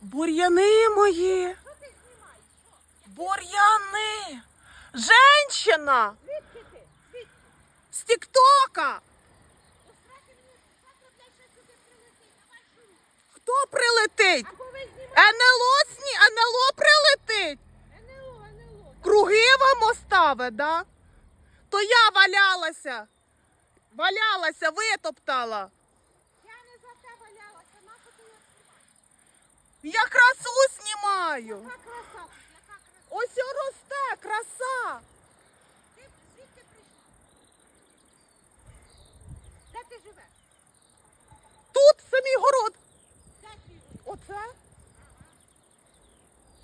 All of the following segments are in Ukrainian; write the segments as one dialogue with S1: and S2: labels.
S1: Бур'яни мої. Бур'яни. Женщина. З Тіктока. Хто прилетить? НЛО сні, НЛО прилетить. Круги вам оставить, да? То я валялася. Валялася, витоптала.
S2: Я не за те валялася, нащо ти я знімаю?
S1: Я красу знімаю.
S2: Яка краса, яка краса.
S1: Ось росте краса.
S2: Ти звідки прийшла? Де ти живеш?
S1: Тут самій город.
S2: Де твій?
S1: Оце?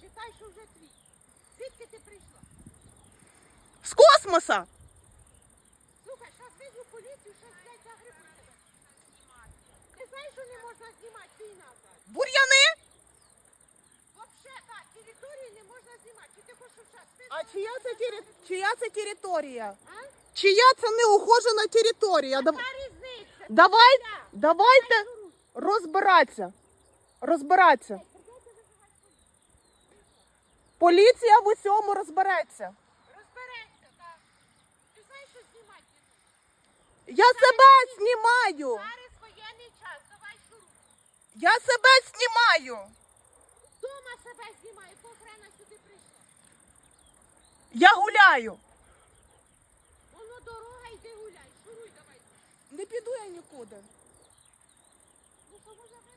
S2: Читай, що вже твій. Звідки ти прийшла?
S1: З космоса.
S2: Слухай, зараз визву поліцію, щас, блядь, загребу тебе. Ти знаєш, що не можна знімати війна зараз?
S1: Бур'яни.
S2: Вообще, так, території не можна знімати. Чи ти хочеш, щоб зараз ти...
S1: А чия це, тері... чия це територія?
S2: А?
S1: Чия це неухожена територія? Дав... Давай, давайте розбиратися. Розбиратися. Поліція в усьому розбереться.
S2: Розберешся, так. Ти знаєш, що знімати?
S1: Я себе знімаю.
S2: Зараз воєнний час, давай шуруй.
S1: Я себе знімаю.
S2: Дома себе знімаю, сюди прийшла.
S1: Я гуляю.
S2: Воно дорога, йди гуляй. Шуруй давай.
S1: Не піду я нікуди.
S2: Ну, визвати?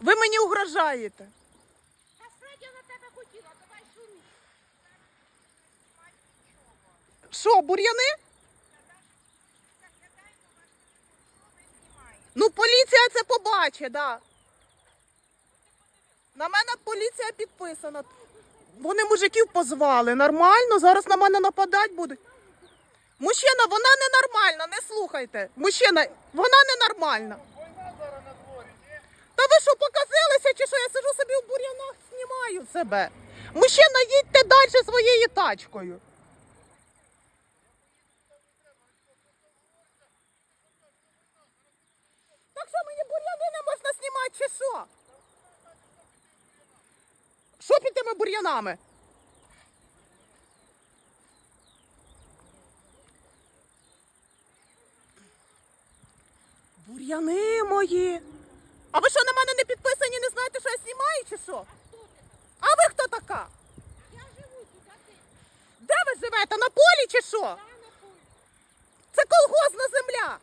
S1: Ви мені угрожаєте.
S2: Та Фредя на тебе хотіла, давай шуруй.
S1: Що, бур'яни? Ну, поліція це да. На мене поліція підписана. Вони мужиків позвали. Нормально, зараз на мене нападати будуть. Мужчина, вона ненормальна, не слухайте. Мужчина, вона ненормальна. Та ви що, показилися, чи що я сижу собі в бур'янах, знімаю себе. Мужчина, їдьте далі своєю тачкою. Так що мені бур'яни не можна знімати, чи що? Тими бур'янами? Бур'яни мої. А ви що на мене не підписані, не знаєте, що я знімаю, чи що? А ви хто така?
S2: Я живу тут, а ти?
S1: Де ви живете? На полі чи що? Це колгозна земля.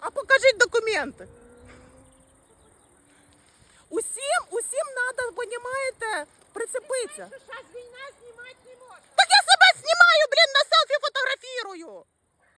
S1: А покажіть документи. всім треба, розумієте, прицепитися.
S2: Ти знаєш, що зараз війна знімати не можна. Так я себе знімаю, блін, на селфі фотографірую.